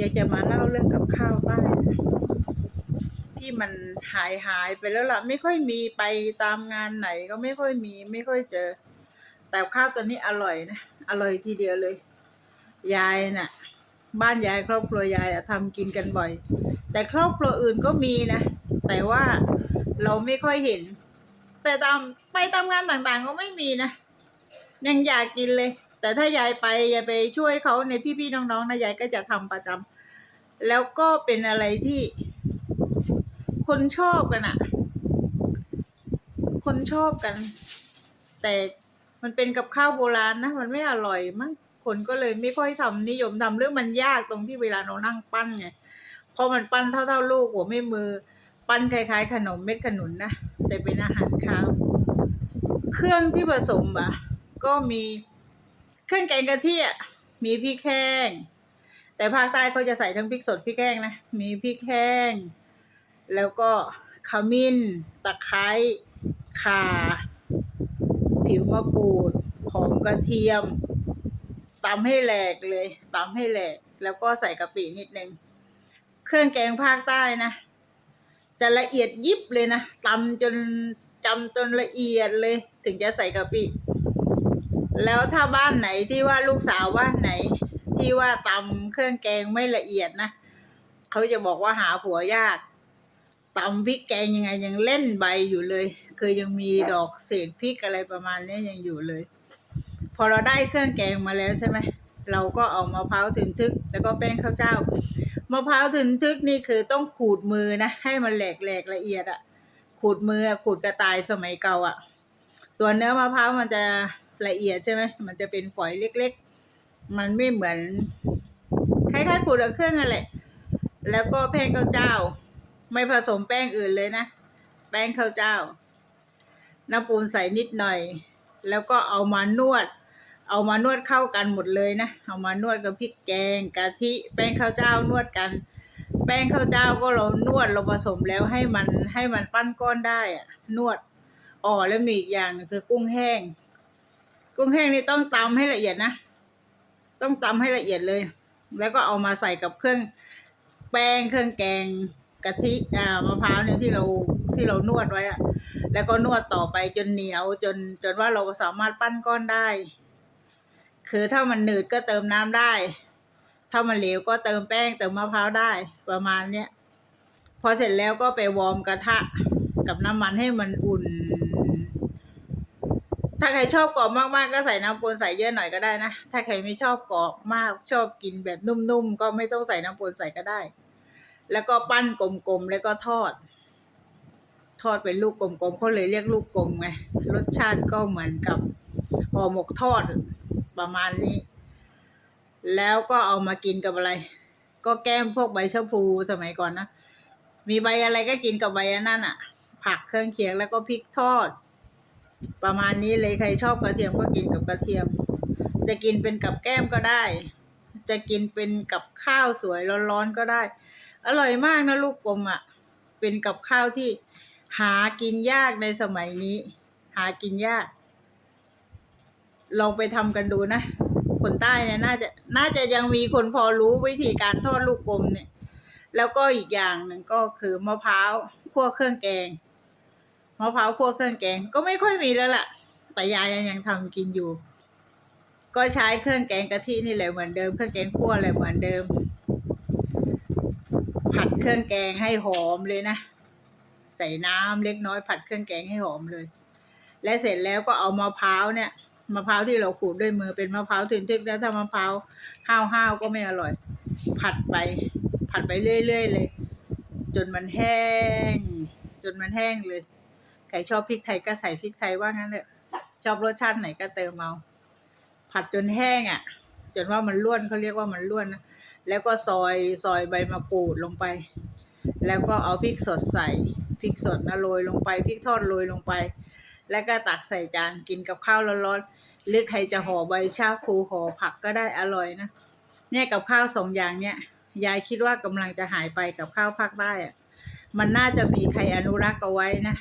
ยากจะมาเล่าเรื่องกับข้าวใต้นที่มันหายหายไปแล้วล่ะ ไม่ค่อยมีไปตามงานไหนก็ไม่ค่อยมีไม่ค่อยเจอ แต่ข้าวตัวนี้อร่อยนะอร่อยทีเดียวเลย ยายน่ะ บ้านยายครอบครัวยายอะทำกินกันบ่อย แต่ครอบครัวอื่นก็มีนะ แต่ว่าเราไม่ค่อยเห็น แต่ตามไปตามงานต่างๆก็ไม่มีนะยังอยากกินเลย แต่ถ้ายายไปยายไปช่วยเขาในพี่ๆน้องๆนะยายก็จะทำประจำแล้วก็เป็นอะไรที่ คนชอบกันอะคนชอบกัน แต่มันเป็นกับข้าวโบราณนะมันไม่อร่อยมั้งคนก็เลยไม่ค่อยทำนิยมทำเรื่องมันยากตรงที่เวลาเรานั่งปั้นไงเพราะมันปั้นเท่าๆลูกหัวไม่มือ ปั้นคล้ายๆ ขนมเม็ดขนุนนะแต่เป็นอาหารข้าว เครื่องที่ผสมอะก็มี เครื่องแกงกะทิอะมีพริกแห้ง แต่ภาคใต้เขาจะใส่ทั้งพริกสดพริกแห้งนะ มีพริกแห้ง แล้วก็ขมิ้น ตะไคร้ข่า ผิวมะกรูด หอมกระเทียมตำให้แหลกเลยตำให้แหลก แล้วก็ใส่กะปินิดนึง เครื่องแกงภาคใต้นะ จะละเอียดยิบเลยนะตำจนจำจนละเอียดเลย ถึงจะใส่กะปิ แล้วถ้าบ้านไหนที่ว่าลูกสาวบ้านไหน ที่ว่าตำเครื่องแกงไม่ละเอียดนะเขาจะบอกว่าหาผัวยากตำพริกแกงยังไงยังเล่นใบอยู่เลย คือยังมีดอกเศษพริกอะไรประมาณนี้ยังอยู่เลย พอเราได้เครื่องแกงมาแล้วใช่ไหมเราก็เอามะพร้าวถึงทึก แล้วก็แป้งข้าวเจ้ามะพร้าวถึงทึกนี่คือต้องขูดมือนะให้มันแหลกแหลกละเอียดอะขูดมือขูดกระต่ายสมัยเก่าอะตัวเนื้อมะพร้าวมันจะ ละเอียดใช่ไหมมันจะเป็นฝอยเล็ก ๆ มันไม่เหมือนคล้ายๆขูดเครื่องนั่นแหละ แล้วก็แป้งข้าวเจ้า ไม่ผสมแป้งอื่นเลยนะ แป้งข้าวเจ้า น้ำปูนใส่นิดหน่อย แล้วก็เอามานวด เอามานวดเข้ากันหมดเลยนะ เอามานวดกับพริกแกงกะทิแป้งข้าวเจ้านวดกัน แป้งข้าวเจ้าก็เรานวดเราผสมแล้วให้มันให้มันปั้นก้อนได้อะนวดอ๋อแล้วมีอีกอย่างนึงคือกุ้งแห้ง กุ้งแห้งนี่ต้องตำให้ละเอียดนะ ต้องตำให้ละเอียดเลย แล้วก็เอามาใส่กับเครื่องแป้งเครื่องแกงกะทิอ่ามะพร้าวเนี่ยที่เราที่เรานวดไว้อะแล้วก็นวดต่อไปจนเหนียวจนจนว่าเราสามารถปั้นก้อนได้ คือถ้ามันหนืดก็เติมน้ำได้ ถ้ามันเหลวก็เติมแป้งเติมมะพร้าวได้ประมาณเนี้ยพอเสร็จแล้วก็ไปวอร์มกระทะกับน้ำมันให้มันอุ่น ถ้าใครชอบกรอบมากๆก็ใส่น้ำปูนใส่เยอะหน่อยก็ได้นะ ถ้าใครไม่ชอบกรอบมากชอบกินแบบนุ่มๆก็ไม่ต้องใส่น้ำปูนใส่ก็ได้ แล้วก็ปั้นกลมๆแล้วก็ทอด ทอดเป็นลูกกลมๆเขาเลยเรียกลูกกลมไงรสชาติก็เหมือนกับห่อหมกทอดประมาณนี้ แล้วก็เอามากินกับอะไร ก็แก้มพวกใบชะพูสมัยก่อนนะมีใบอะไรก็กินกับใบนนั่นอะ ผักเครื่องเคียงแล้วก็พริกทอด ประมาณนี้เลยใครชอบกระเทียมก็กินกับกระเทียม จะกินเป็นกับแก้มก็ได้ จะกินเป็นกับข้าวสวยร้อนๆก็ได้ อร่อยมากนะลูกกลมอะ เป็นกับข้าวที่หากินยากในสมัยนี้ หากินยาก ลองไปทำกันดูนะ คนใต้เนี่ยน่าจะน่าจะยังมีคนพอรู้วิธีการทอดลูกกลมเนี่ย แล้วก็อีกอย่างหนึ่งก็คือมะพร้าวคั่วเครื่องแกง มะพร้าวคั่วเครื่องแกงก็ไม่ค่อยมีแล้วล่ะ แต่ยายยังยังทำกินอยู่ ก็ใช้เครื่องแกงกะทินี่แหละเหมือนเดิม เครื่องแกงคั่วอะไรเหมือนเดิม ผัดเครื่องแกงให้หอมเลยนะ ใส่น้ำเล็กน้อยผัดเครื่องแกงให้หอมเลย และเสร็จแล้วก็เอามะพร้าวเนี่ยมะพร้าวที่เราขูดด้วยมือเป็นมะพร้าวถึงทึกแล้วถ้ามะพร้าวห้าวห้าวๆก็ไม่อร่อย ผัดไป ผัดไปเรื่อยๆเลย จนมันแห้ง จนมันแห้งเลย ใครชอบพริกไทยก็ใส่พริกไทยว่างั้นเถอะชอบรสชาติไหนก็เติมเอาผัดจนแห้งอะ จนว่ามันล้วนเขาเรียกว่ามันล้วนนะแล้วก็ซอยซอยใบมะกรูดลงไป แล้วก็เอาพริกสดใส่พริกสดนะโรยลงไปพริกทอดโรยลงไป แล้วก็ตักใส่จานกินกับข้าวร้อนๆหรือใครจะห่อใบชาคูห่อผักก็ได้อร่อยนะเนี่ยกับข้าวสองอย่างเนี่ยยายคิดว่ากำลังจะหายไปกับข้าวภาคใต้อะมันน่าจะมีใครอนุรักษ์เอาไว้นะ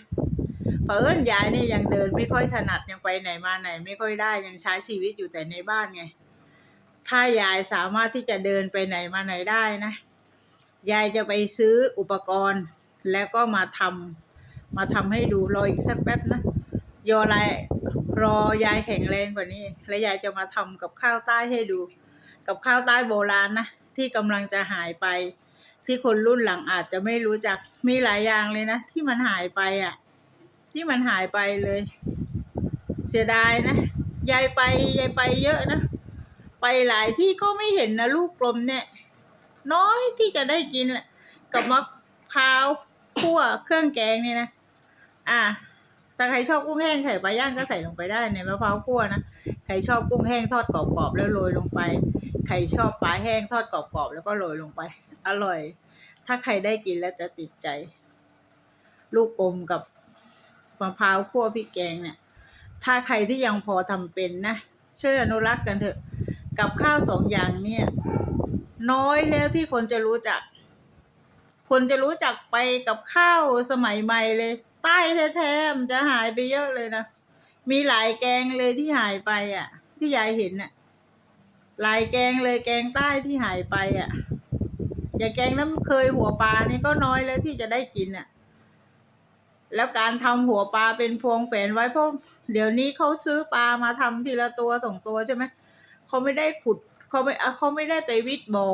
เผอิญยายนี่ยังเดินไม่ค่อยถนัดยังไปไหนมาไหน ไม่ค่อยได้ยังใช้ชีวิตอยู่แต่ในบ้านไง ถ้ายายสามารถที่จะเดินไปไหนมาไหนได้นะ ยายจะไปซื้ออุปกรณ์แล้วก็มาทำมาทำให้ดูรออีกสักแป๊บนะยอลายรอยายแข็งแรงกว่านี้ แล้วยายจะมาทำกับข้าวใต้ให้ดู กับข้าวใต้โบราณนะที่กำลังจะหายไป ที่คนรุ่นหลังอาจจะไม่รู้จักมีหลายอย่างเลยนะ ที่มันหายไปอะ ที่มันหายไปเลย เสียดายนะยายไปยายไปเยอะนะ ไปหลายที่ก็ไม่เห็นนะลูกกลมเนี่ย น้อยที่จะได้กินแหละกับมะพร้าวคั่วเครื่องแกงเนี่ยนะ อะถ้าใครชอบกุ้งแห้งไข่ปลาย่างก็ใส่ลงไปได้ในมะพร้าวคั่วนะ ใครชอบกุ้งแห้งทอดกรอบๆแล้วโรยลงไป ใครชอบปลาแห้งทอดกรอบๆแล้วก็โรยลงไป อร่อย ถ้าใครได้กินแล้วจะติดใจ ลูกกลมกับ มะพร้าวคั่วพริกแกงเนี่ย ถ้าใครที่ยังพอทำเป็นนะ ช่วยอนุรักษ์กันเถอะ กับข้าวสองอย่างเนี่ย น้อยแล้วที่คนจะรู้จัก คนจะรู้จักไปกับข้าวสมัยใหม่เลย ใต้แท้ๆมันจะหายไปเยอะเลยนะ มีหลายแกงเลยที่หายไปอะ ที่ยายเห็นน่ะหลายแกงเลยแกงใต้ที่หายไปอะ อย่างแกงน้ำเคยหัวปลานี่ก็น้อยแล้วที่จะได้กินอะ แล้วการทำหัวปลาเป็นพวงแฝนไว้เพราะเดี๋ยวนี้เขาซื้อปลามาทำทีละตัวสองตัวใช่ไหมเขาไม่ได้ขุดเขาไม่เขาไม่ได้ไปวิทย์บ่อ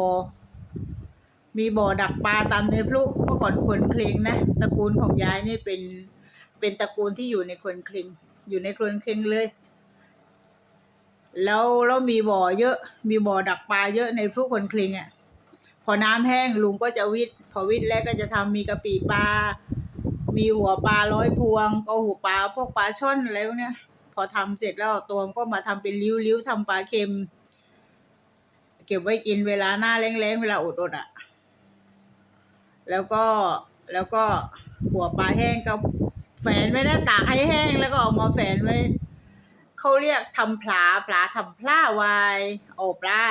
มีบ่อดักปลาตามในพลุเมื่อก่อนคนเคลงนะตระกูลของยายนี่เป็นเป็นตระกูลที่อยู่ในคนเคลงอยู่ในคนเคลงเลย แล้วแล้วมีบ่อเยอะ มีบ่อดักปลาเยอะในพลุคนเคลงอะพอน้ำแห้งลุงก็จะวิทย์พอวิทย์แล้วก็จะทำมีกะปิปลา มีหัวปลาร้อยพวงก็หัวปลาพวกปลาช่อนอะไรพวกเนี้ย พอทำเสร็จแล้วตัวก็มาทำเป็นริ้วๆทำปลาเค็ม เก็บไว้กินเวลาหน้าแล้งๆเวลาอดๆอะ แล้วก็แล้วก็หัวปลาแห้งก็แฝนไว้นะตากให้แห้งแล้วก็เออกมาแฝนไว้เขาเรียกทำปลาปลาทำปลาวายโอปลา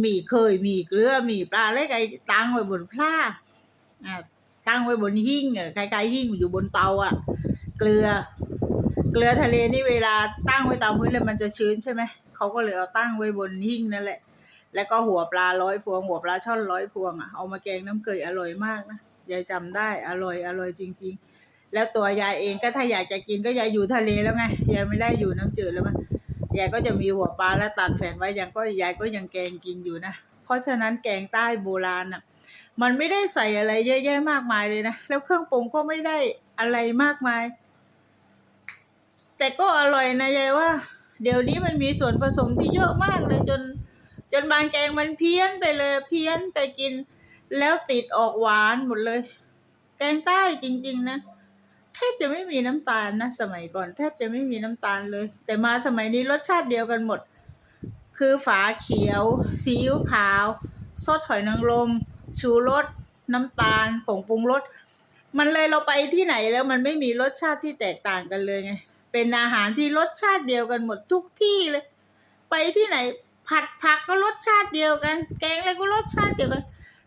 หมี่เคยหมี่เกลือหมี่ปลาอะไรไงตังไว้บนปลาอ่า ตั้งไว้บนหิ้งอะไกลๆหิ้งอยู่บนเตาอะ เกลือ เกลือทะเลนี่เวลาตั้งไว้ตามพื้นเลยมันจะชื้นใช่ไหมเขาก็เลยเอาตั้งไว้บนหิ้งนั่นแหละ แล้วก็หัวปลาร้อยพวง หัวปลาช่อนร้อยพวงอะเอามาแกงน้ำเกยอร่อยมากนะยายจำได้อร่อยอร่อยจริง ๆ แล้วตัวยายเองก็ถ้าอยากจะกินก็ยายอยู่ทะเลแล้วไงยายไม่ได้อยู่น้ำจืดแล้วมั้ยยายก็จะมีหัวปลาแล้วตัดแผ่นไว้ยังก็ยายก็ยังแกงกินอยู่นะ เพราะฉะนั้นแกงใต้โบราณอะมันไม่ได้ใส่อะไรเยอะแยะมากมายเลยนะ แล้วเครื่องปรุงก็ไม่ได้อะไรมากมาย แต่ก็อร่อยนะยายว่า เดี๋ยวนี้มันมีส่วนผสมที่เยอะมากเลยจน จนบางแกงมันเพี้ยนไปเลย เพี้ยนไปกิน แล้วติดออกหวานหมดเลย แกงใต้จริง ๆ นะแทบจะไม่มีน้ำตาลนะสมัยก่อน แทบจะไม่มีน้ำตาลเลย แต่มาสมัยนี้รสชาติเดียวกันหมด คือฝาเขียวซีอิ๊วขาวซอสหอยนางรมชูรสน้ำตาลผงปรุงรสมันเลยเราไปที่ไหนแล้วมันไม่มีรสชาติที่แตกต่างกันเลยไงเป็นอาหารที่รสชาติเดียวกันหมดทุกที่เลย ไปที่ไหนผัดผักก็รสชาติเดียวกัน แกงอะไรก็รสชาติเดียวกัน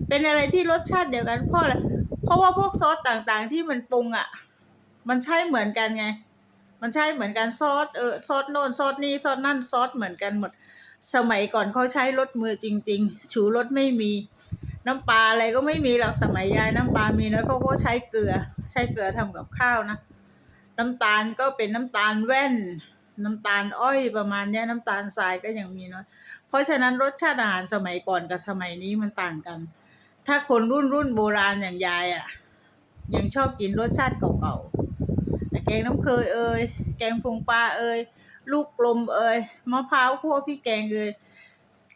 เป็นอะไรที่รสชาติเดียวกันเพราะอะไรเพราะว่าพวกซอสต่างๆที่มันปรุงอะ มันใช่เหมือนกันไง มันใช่เหมือนกันซอสเออซอสโน่นซอสนี่ซอสนั่นซอสเหมือนกันหมด สมัยก่อนเขาใช้รสมือจริง ๆ ชูรสไม่มี น้ำปลาอะไรก็ไม่มีหรอกสมัยยายน้ำปลามีน้อยเขาก็ใช้เกลือ ใช้เกลือทำกับข้าวนะ น้ำตาลก็เป็นน้ำตาลแว่น น้ำตาลอ้อยประมาณนี้น้ำตาลทรายก็ยังมีน้อยเพราะฉะนั้นรสชาติอาหารสมัยก่อนกับสมัยนี้มันต่างกัน ถ้าคนรุ่นรุ่นโบราณอย่างยายอะยังชอบกินรสชาติเก่าๆแกงน้ำเคยเอ่ยแกงพุงปลาเอ่ย ลูกกลมเอ่ยมะพร้าวคั่วพริกแกงเอ่ย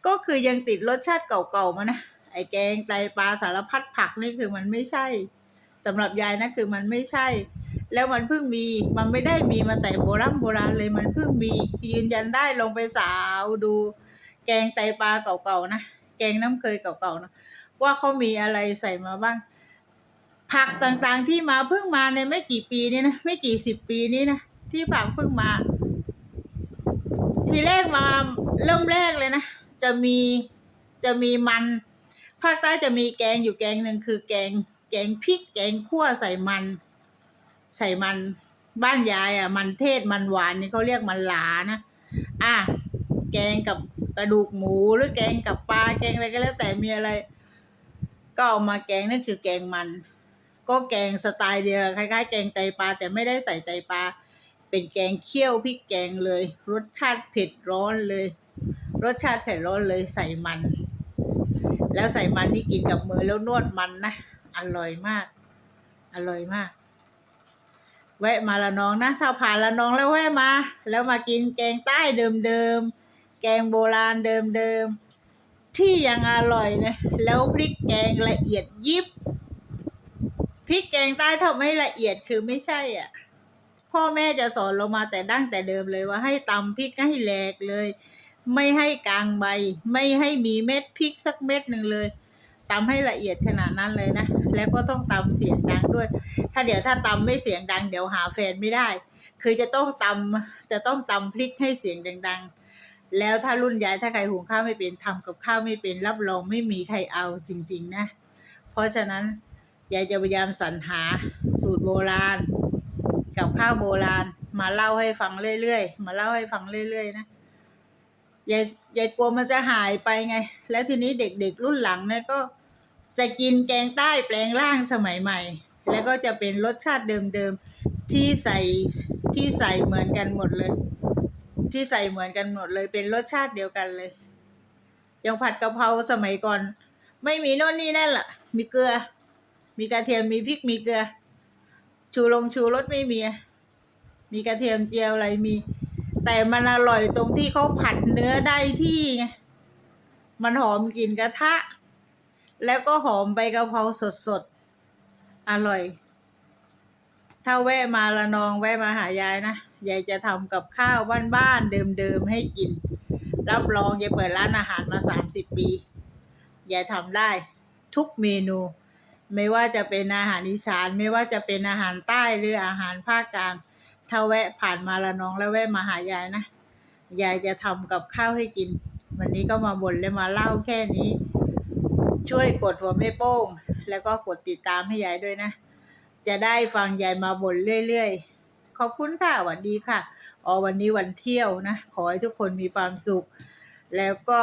ก็คือยังติดรสชาติเก่าๆมานะไอ้แกงไตปลาสารพัดผักนี่คือมันไม่ใช่สำหรับยายนะคือมันไม่ใช่ แล้วมันเพิ่งมีมันไม่ได้มีมาแต่โบราณโบราณเลยมันเพิ่งมียืนยันได้ลงไปสาวดู แกงไตปลาเก่าๆนะแกงน้ำเคยเก่าๆนะว่าเขามีอะไรใส่มาบ้าง ผักต่างๆที่มาเพิ่งมาในไม่กี่ปีนี้นะไม่กี่สิบปีนี้นะที่ผักเพิ่งมา ทีแรกมาเริ่มแรกเลยนะ จะมีจะมีมัน ภาคใต้จะมีแกงอยู่แกงหนึ่งคือแกง แกงพริก แกงขั่วใส่มัน ใส่มันบ้านยายอะ มันเทศมันหวานนี่เขาเรียกมันหลานะ อะแกงกับกระดูกหมูหรือแกงกับปลาแกงอะไรก็แล้วแต่มีอะไร ก็เอามาแกงนั่นคือแกงมัน ก็แกงสไตล์เดียวคล้ายๆ แกงไตปลาแต่ไม่ได้ใส่ไตปลา เป็นแกงเคี่ยวพริกแกงเลย รสชาติเผ็ดร้อนเลย รสชาติเผ็ดร้อนเลยใส่มัน แล้วใส่มันที่กินกับมือแล้วนวดมันนะอร่อยมาก อร่อยมาก แวะมาละน้องนะ ถ้าผ่านละน้องแล้วแวะมา แล้วมากินแกงใต้เดิมๆแกงโบราณเดิมๆที่ยังอร่อยนะแล้วพริกแกงละเอียดยิบพริกแกงใต้ถ้าไม่ละเอียดคือไม่ใช่อะ พ่อแม่จะสอนเรามาแต่ดั้งแต่เดิมเลยว่าให้ตำพริกให้แหลกเลย ไม่ให้กลางใบ ไม่ให้มีเม็ดพริกสักเม็ดหนึ่งเลยตำให้ละเอียดขนาดนั้นเลยนะ แล้วก็ต้องตำเสียงดังด้วย ถ้าเดี๋ยวถ้าตำไม่เสียงดัง เดี๋ยวหาแฟนไม่ได้ คือจะต้องตำจะต้องตำพริกให้เสียงดังๆ แล้วถ้ารุ่นยายถ้าใครหุงข้าวไม่เป็นทำกับข้าวไม่เป็นรับรองไม่มีใครเอาจริง ๆ นะ เพราะฉะนั้นยายจะพยายามสรรหาสูตรโบราณ กับข้าวโบราณ มาเล่าให้ฟังเรื่อยๆ มาเล่าให้ฟังเรื่อยๆนะยายยายกลัวมันจะหายไปไง แล้วทีนี้เด็กๆรุ่นหลังเนี่ยก็จะกินแกงใต้แปลงร่างสมัยใหม่ แล้วก็จะเป็นรสชาติเดิมๆที่ใส่ที่ใส่เหมือนกันหมดเลย ที่ใส่เหมือนกันหมดเลย เป็นรสชาติเดียวกันเลยอย่างผัดกะเพราสมัยก่อน ไม่มีโน่นนี่นั่นล่ะ มีเกลือ มีกระเทียมมีพริกมีเกลือ ชูลงชูรสไม่มี มีกระเทียมเจียวอะไรมี แต่มันอร่อยตรงที่เขาผัดเนื้อได้ที่ไง มันหอมกลิ่นกระทะ แล้วก็หอมใบกะเพราสดๆ อร่อย ถ้าแวะมาละนองแวะมาหายายนะยายจะทำกับข้าวบ้านๆเดิมๆให้กิน รับรองยายเปิดร้านอาหารมาสามสิบปียายทำได้ทุกเมนู ไม่ว่าจะเป็นอาหารอีสานไม่ว่าจะเป็นอาหารใต้หรืออาหารภาคกลางถ้าแวะผ่านมาละน้องแล้วแวะมาหายายนะยายจะทำกับข้าวให้กิน วันนี้ก็มาบ่นและมาเล่าแค่นี้ ช่วยกดหัวแม่โป้ง แล้วก็กดติดตามให้ยายด้วยนะ จะได้ฟังยายมาบ่นเรื่อยๆ ขอบคุณค่ะสวัสดีค่ะอ๋อวันนี้วันเที่ยวนะ ขอให้ทุกคนมีความสุข แล้วก็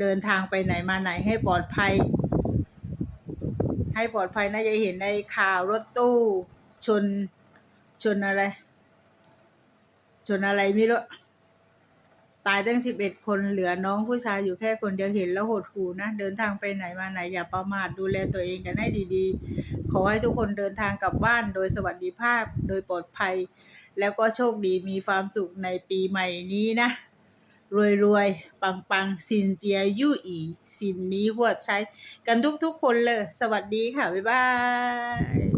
เดินทางไปไหนมาไหนให้ปลอดภัย ให้ปลอดภัยนะจะเห็นในข่าวรถตู้ ชน ชนอะไร ชนอะไรไม่รู้ตายตั้งสิบเอ็ดคนเหลือน้องผู้ชายอยู่แค่คนเดียวเห็นแล้วหดหูนะ เดินทางไปไหนมาไหนอย่าประมาทดูแลตัวเองกันให้ดีๆ ขอให้ทุกคนเดินทางกลับบ้านโดยสวัสดิภาพโดยปลอดภัย แล้วก็โชคดีมีความสุขในปีใหม่นี้นะ รวยรวยปังปังสินเจียยู่อีสินนี้วัวดใช้ กันทุกๆคนเลย สวัสดีค่ะ บ๊ายบาย